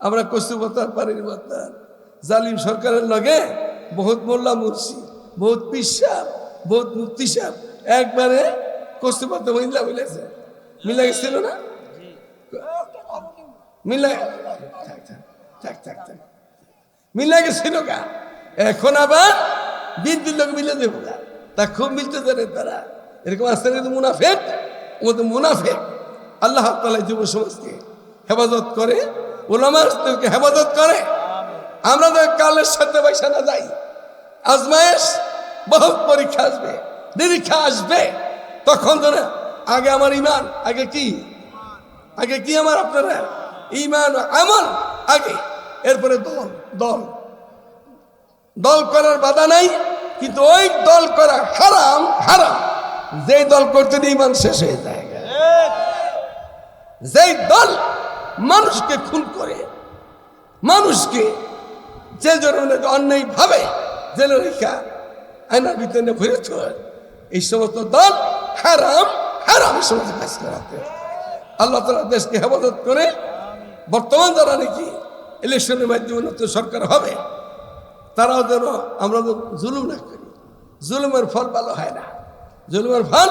আমরা কচুবতার পানির বাতার জালিম সরকারের লগে বহুত মোল্লা মুর্শি বহুত পিসাব বহুত মুক্তি সাহ একবারে কচুবতা মহিলা মিলেছে। মিলা গেছিল না? মিলা থাক, থাক, থাক। মিলা গেছিল গা। এখন আবার বিদ্যুৎ লোক মিলে দেবো গা। তা খুব মিলতে জানে তারা। এরকম আসতে কিন্তু মুনাফেক ও তো মুনাফেক। আল্লাহ তালা যুব সমাজকে হেফাজত করে ওলামাকে হেফাজত করে। আমরা তো কালের সাথে পয়সা না যাই। আজমায়েশ বহুত পরীক্ষা আসবে নিরীক্ষা আসবে। তখন তো না আগে আমার ইমান আগে কি? আগে কি আমার আপনারা? ইমান আমল আগে। এরপরে দল দল। দল করার বাধা নাই কিন্তু ওই দল করা হারাম হারাম। যেই দল করতে ইমান শেষ হয়ে যায়। যেই দল মানুষকে খুন করে। মানুষকে যে ধরনের অন্যায়ভাবে জেলে রেখা আয়না বিতরণে ভরে এই সমস্ত দল হারাম হারাম সমস্ত কাজ করাতে। আল্লাহ তালা দেশকে হেফাজত করে, বর্তমান যারা নাকি ইলেকশনের মাধ্যমে নতুন সরকার হবে, তারাও যেন আমরা তো জুলুম না করি। জুলুমের ফল ভালো হয় না। জুলুমের ফল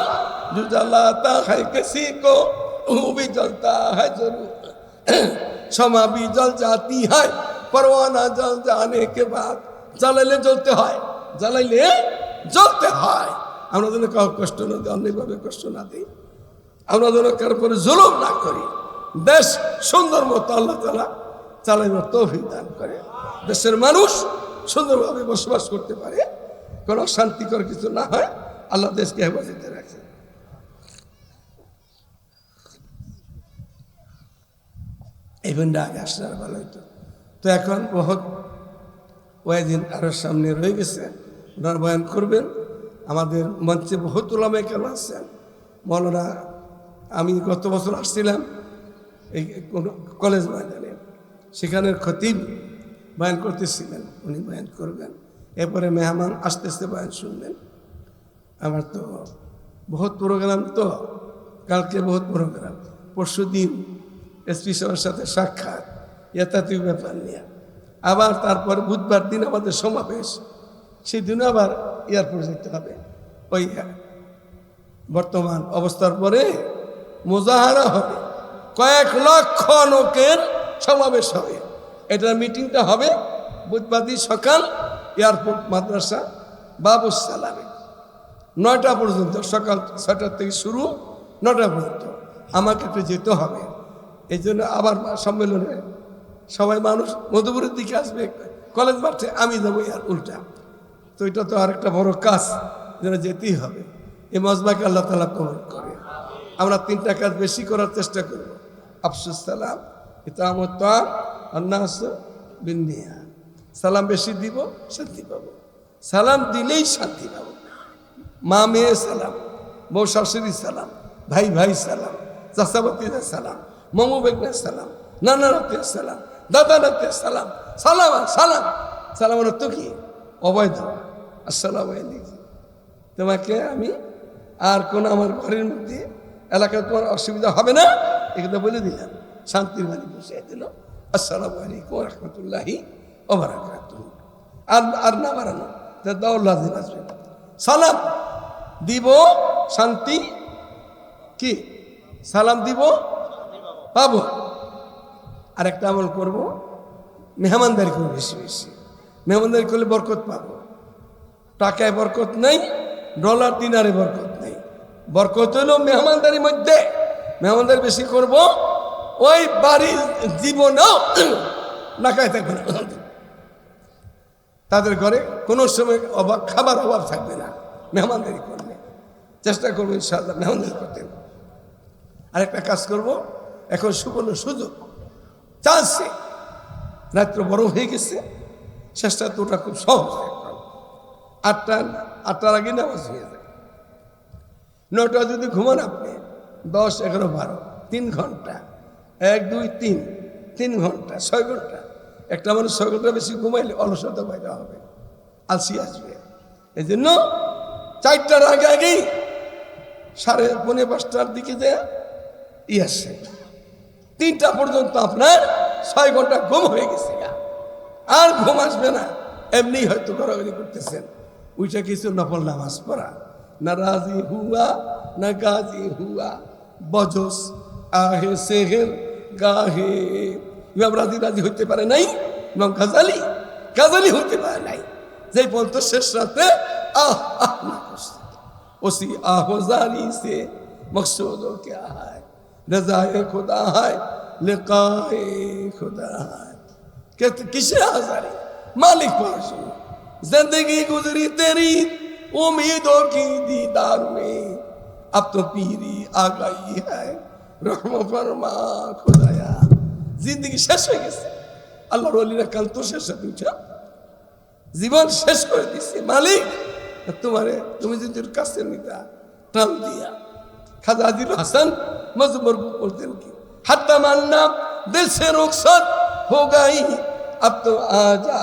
জুজাল্লাহ তা খাই কেসি কো ও হয় জরুর क्षमा भी जल जाती है परवाना जल जाने के बाद জ্বালাইলে জ্বলতে হয় জ্বালাইলে জ্বলতে হয় আমরা যেন কাউ কষ্ট না দিই অন্যভাবে কষ্ট না দিই আমরা যেন কারো পরে জুলুম না করি দেশ সুন্দর মতো আল্লাহ তালা চালাইবার তৌফিক দান করে দেশের মানুষ সুন্দরভাবে বসবাস করতে পারে কোনো শান্তিকর কিছু না হয় আল্লাহ দেশকে হেফাজতে রাখে এই বন্ধু আগে আসলে আর ভালো হইতো। তো এখন বহুত ওয়াইদিন আরও সামনে রয়ে গেছে। ওনার বয়ান করবেন। আমাদের মঞ্চে বহুত ওলামে কেন আসছেন মৌলানা, আমি গত বছর আসছিলাম এই কোনো কলেজ ময়দানে। সেখানের খতিব বয়ান করতেছিলেন। উনি বয়ান করবেন। এরপরে মেহমান আস্তে আস্তে বয়ান শুনবেন। আমার তো বহুত প্রোগ্রাম তো। কালকে বহুত প্রোগ্রাম। পরশু দিন এসপি সাথে সাক্ষাৎ। ইয়াতাতিক ব্যাপার নিয়ে। আবার তারপর বুধবার দিন আমাদের সমাবেশ। সেই আবার এয়ারপোর্ট যেতে হবে। ওই বর্তমান অবস্থার পরে মোজাহারা হবে। কয়েক লক্ষ লোকের সমাবেশ হবে। এটার মিটিংটা হবে বুধবার দিন সকাল এয়ারপোর্ট মাদ্রাসা বাবু সালামে নয়টা পর্যন্ত সকাল ছটার থেকে শুরু নটা পর্যন্ত। আমাকে একটু যেতে হবে। এই জন্য আবার সম্মেলনে সবাই মানুষ মধুপুরের দিকে আসবে। কলেজ মাঠে আমি যাব আর উল্টা। তো এটা তো আরেকটা বড় কাজ, যেন যেতেই হবে। এই মজবাকে আল্লাহ তালা কবল করে। আমরা তিনটা কাজ বেশি করার চেষ্টা করব। আফসুস, সালাম। ইতামত সালাম বেশি দিব, শান্তি পাবো। সালাম দিলেই শান্তি পাবো। মা মেয়ে সালাম, বউ শাশুড়ি সালাম, ভাই ভাই সালাম চাষাবতীদের সালাম। মামু বেগনের সালাম, নানা রাতের সালাম, দাদা রাতের সালাম সালাম সালাম। সালাম অর্থ কি? অবৈধ। আসসালাম তোমাকে আমি আর কোন আমার ঘরের মধ্যে এলাকায় তোমার অসুবিধা হবে না? এগুলো বলে দিলাম। শান্তির বাণী বসে দিল। আসসালাম আলাইকুম রহমতুল্লাহি আর আর না বাড়ানো। লাজিম আসবে। সালাম দিব শান্তি কি? সালাম দিব পাবো। আর একটা আমল করব। মেহমানদারি করব বেশি বেশি। মেহমানদারি করলে বরকত পাবো। টাকায় বরকত নেই, ডলার, দিনারে বরকত নেই। বরকত হলো মেহমানদারির মধ্যে। মেহমানদারি বেশি করব, ওই বাড়ির জীবনেও নাকায় থাকবে না। তাদের ঘরে কোনো সময় অভাব, খাবার অভাব থাকবে না। মেহমানদারি করবে চেষ্টা করব ইনশাআল্লাহ মেহমানদারি করতে। আরেকটা কাজ করব। এখন সুবর্ণ সুযোগ। চান্সে। রাত্র বড় হয়ে গেছে। চেষ্টা তো ওটা খুব সহজ। আটটা, আটটার আগে নামাজ হয়ে যায়। নটা যদি ঘুমান আপনি, দশ, এগারো, বারো, তিন ঘণ্টা, এক, দুই, তিন তিন ঘণ্টা, ছয় ঘণ্টা। একটা মানুষ ছয় ঘণ্টা বেশি ঘুমাইলে অলসতা বাইরে হবে। আলসি আসবে। এই জন্য চারটার আগে আগেই সাড়ে পৌনে পাঁচটার দিকে যে ই আসে। তিনটা পর্যন্ত আপনার ছয় ঘণ্টা ঘুম হয়ে গেছে আর ঘুম আসবে না। এমনি হয়তো গড়াগড়ি করতেছেন। ওইটা কিছু নফল নামাজ পড়া। না রাজি হুয়া, না গাজি হুয়া। বজস, আহে সেহের গাহে। ইমাম রাজি রাজি হইতে পারে নাই, ইমাম গাজালি গাজালি হইতে পারে নাই। যে পর্যন্ত শেষ রাতে আহ আহ, না ওসি আহ জানি সে মকসুদ কে আহ रजाए खुदा है लिकाए खुदा है कहते किसे आजारी मालिक पाशु जिंदगी गुजरी तेरी उम्मीदों की दीदार में अब तो पीरी आ गई है रहम फरमा खुदाया जिंदगी শেষ হয়ে গেছে আল্লাহর ওলিরা কাল তো শেষ হয়ে উঠা জীবন শেষ করে দিচ্ছে মালিক তোমারে তুমি যদি ওর কাছে নিতা টান দিয়া খাজা আজিল হাসান মজবর বলতেন কি হাত্তা মান্না দিল সে রুখসত হো গাই अब तो आजा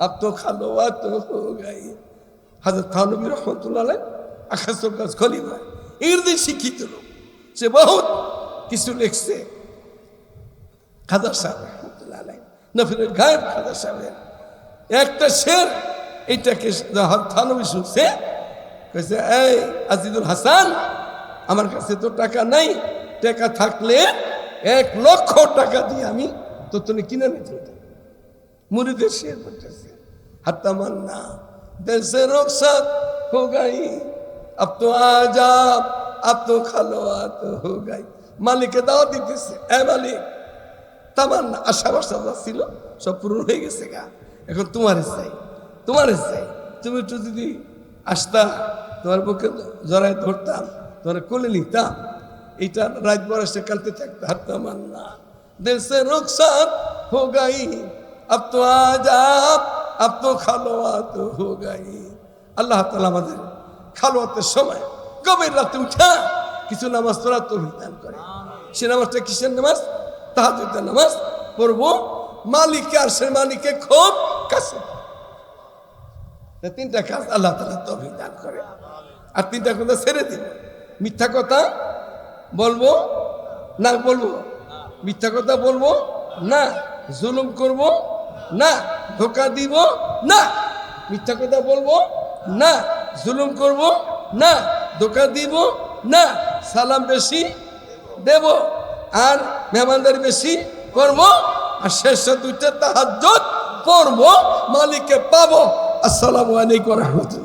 अब तो खलवत हो गई হজরত থানবী রহমতুল্লাহ আকাশের কাজ খলিফা এরদের শিক্ষিত লোক সে বহুত কিছু লিখছে খাদা সাহেব রহমতুল্লাহ আলাই নফিরের গায়েব খাদা সাহেবের একটা শের এইটাকে থানবী শুনছে কইছে এই আজিদুল হাসান আমার কাছে তো টাকা নাই টাকা থাকলে এক লক্ষ টাকা দিয়ে আমি তোর কিনে নিতে মুড়িদের শেয়ার করতেছে হাত্তামান না। দেশে রোকসাত হো গাই আপ তো আজাব, আপ তো খালো আত হো গাই মালিকে দাও দিতেছে, এ মালিক তামান না আশা বাসা ছিল সব পূরণ হয়ে গেছে গা। এখন তোমার চাই তোমার চাই। তুমি একটু যদি আসতা তোমার পক্ষে জড়ায় ধরতাম, তোমার কোলে নিতাম এইটা রাত বরসে কালতে থাকতে হাতটা মান্না দিল সে রুখসাত হো গাই अब तो आजाब अब तो খালোয়াত হো গাই আল্লাহ তালা আমাদের খালোয়াতের সময় গভীর রাতে উঠা কিছু নামাজ তোরা তো দান করে সে নামাজটা কিসের নামাজ তাহাজুদের নামাজ পড়বো মালিককে আর সে মালিককে খুব কাছে তা তিনটা কাজ আল্লাহ তালা তৌফিক দান করে আর তিনটা কথা ছেড়ে দিন মিথ্যা কথা বলব? না, বলব। মিথ্যা কথা বলব? না। জুলুম করব? না। ধোকা দিব? না। মিথ্যা কথা বলব? না। জুলুম করব? না। ধোকা দিব? না। সালাম বেশি দেব? আর মেহমানদারি বেশি করব? আর শেষ দুইটা তাহাজ্জত পড়ব মালিককে পাবো। আসসালামু আলাইকুম রহমতুল্লাহ।